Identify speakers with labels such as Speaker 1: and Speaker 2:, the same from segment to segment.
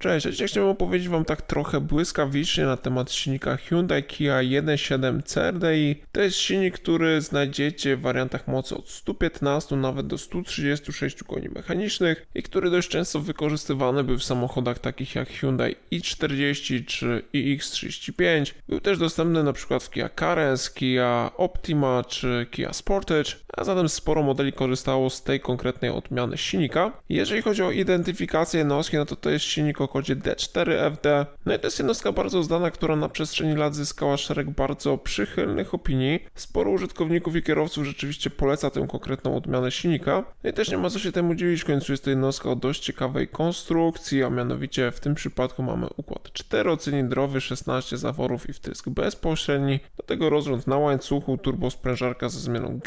Speaker 1: Cześć, ja dzisiaj chciałem opowiedzieć Wam tak trochę błyskawicznie na temat silnika Hyundai Kia 1.7 CRDI. To jest silnik, który znajdziecie w wariantach mocy od 115 nawet do 136 koni mechanicznych i który dość często wykorzystywany był w samochodach takich jak Hyundai i40 czy iX35. Był też dostępny na przykład w Kia Carens, Kia Optima czy Kia Sportage, a zatem sporo modeli korzystało z tej konkretnej odmiany silnika. Jeżeli chodzi o identyfikację jednostki, no to to jest silnik o kodzie D4FD. No i to jest jednostka bardzo znana, która na przestrzeni lat zyskała szereg bardzo przychylnych opinii. Sporo użytkowników i kierowców rzeczywiście poleca tę konkretną odmianę silnika. No i też nie ma co się temu dziwić, w końcu jest to jednostka o dość ciekawej konstrukcji, a mianowicie w tym przypadku mamy układ czterocylindrowy, 16 zaworów i wtrysk bezpośredni. Do tego rozrząd na łańcuchu, turbosprężarka ze zmienną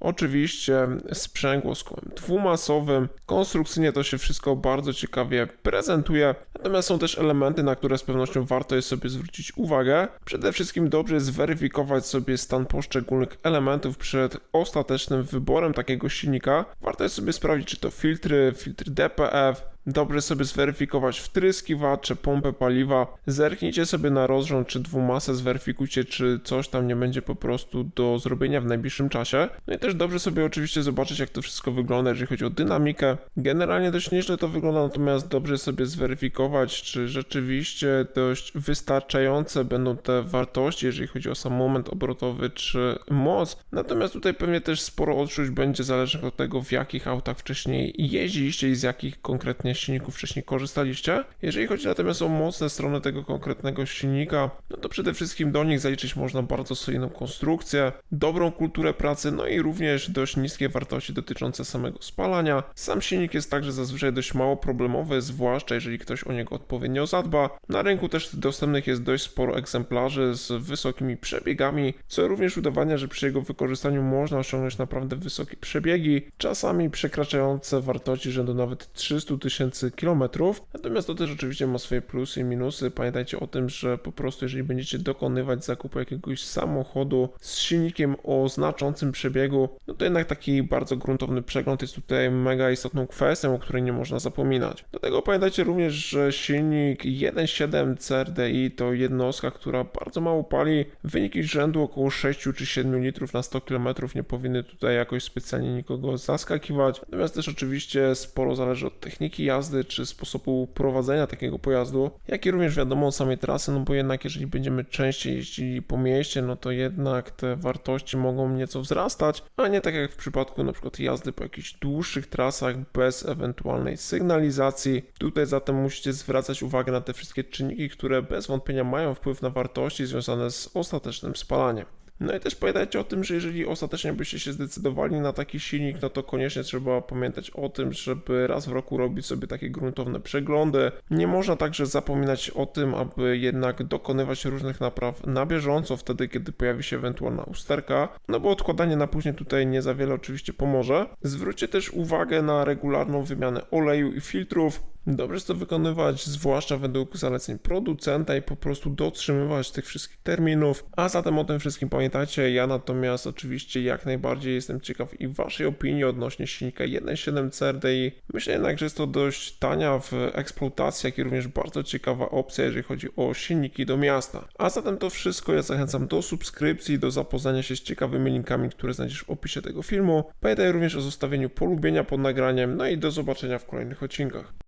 Speaker 1: oczywiście sprzęgło z kołem dwumasowym. Konstrukcyjnie to się wszystko bardzo ciekawie prezentuje, natomiast są też elementy, na które z pewnością warto jest sobie zwrócić uwagę. Przede wszystkim dobrze zweryfikować sobie stan poszczególnych elementów przed ostatecznym wyborem takiego silnika. Warto jest sobie sprawdzić, czy to filtry, filtry DPF, Dobrze sobie zweryfikować wtryskiwacze, pompę paliwa. Zerknijcie sobie na rozrząd czy dwumasę, zweryfikujcie, czy coś tam nie będzie po prostu do zrobienia w najbliższym czasie. No i też dobrze sobie oczywiście zobaczyć, jak to wszystko wygląda, jeżeli chodzi o dynamikę. Generalnie dość nieźle to wygląda, natomiast dobrze sobie zweryfikować, czy rzeczywiście dość wystarczające będą te wartości, jeżeli chodzi o sam moment obrotowy czy moc. Natomiast tutaj pewnie też sporo odczuć będzie zależnych od tego, w jakich autach wcześniej jeździliście i z jakich konkretnie silników wcześniej korzystaliście. Jeżeli chodzi natomiast o mocne strony tego konkretnego silnika, no to przede wszystkim do nich zaliczyć można bardzo solidną konstrukcję, dobrą kulturę pracy, no i również dość niskie wartości dotyczące samego spalania. Sam silnik jest także zazwyczaj dość mało problemowy, zwłaszcza jeżeli ktoś o niego odpowiednio zadba. Na rynku też dostępnych jest dość sporo egzemplarzy z wysokimi przebiegami, co również udowadnia, że przy jego wykorzystaniu można osiągnąć naprawdę wysokie przebiegi, czasami przekraczające wartości rzędu nawet 300 tysięcy kilometrów. Natomiast to też oczywiście ma swoje plusy i minusy. Pamiętajcie o tym, że po prostu jeżeli będziecie dokonywać zakupu jakiegoś samochodu z silnikiem o znaczącym przebiegu, no to jednak taki bardzo gruntowny przegląd jest tutaj mega istotną kwestią, o której nie można zapominać. Do tego pamiętajcie również, że silnik 1.7 CRDI to jednostka, która bardzo mało pali. Wyniki rzędu około 6 czy 7 litrów na 100 km nie powinny tutaj jakoś specjalnie nikogo zaskakiwać. Natomiast też oczywiście sporo zależy od techniki jazdy czy sposobu prowadzenia takiego pojazdu, jak i również wiadomo samej trasy, no bo jednak jeżeli będziemy częściej jeździli po mieście, no to jednak te wartości mogą nieco wzrastać, a nie tak jak w przypadku na przykład jazdy po jakichś dłuższych trasach bez ewentualnej sygnalizacji. Tutaj zatem musicie zwracać uwagę na te wszystkie czynniki, które bez wątpienia mają wpływ na wartości związane z ostatecznym spalaniem. No i też pamiętajcie o tym, że jeżeli ostatecznie byście się zdecydowali na taki silnik, no to koniecznie trzeba pamiętać o tym, żeby raz w roku robić sobie takie gruntowne przeglądy. Nie można także zapominać o tym, aby jednak dokonywać różnych napraw na bieżąco, wtedy kiedy pojawi się ewentualna usterka, no bo odkładanie na później tutaj nie za wiele oczywiście pomoże. Zwróćcie też uwagę na regularną wymianę oleju i filtrów. Dobrze jest to wykonywać, zwłaszcza według zaleceń producenta i po prostu dotrzymywać tych wszystkich terminów. A zatem o tym wszystkim pamiętajcie. Ja natomiast oczywiście jak najbardziej jestem ciekaw i Waszej opinii odnośnie silnika 1.7 CRDI. Myślę jednak, że jest to dość tania w eksploatacji, jak i również bardzo ciekawa opcja, jeżeli chodzi o silniki do miasta. A zatem to wszystko. Ja zachęcam do subskrypcji, do zapoznania się z ciekawymi linkami, które znajdziesz w opisie tego filmu. Pamiętaj również o zostawieniu polubienia pod nagraniem, no i do zobaczenia w kolejnych odcinkach.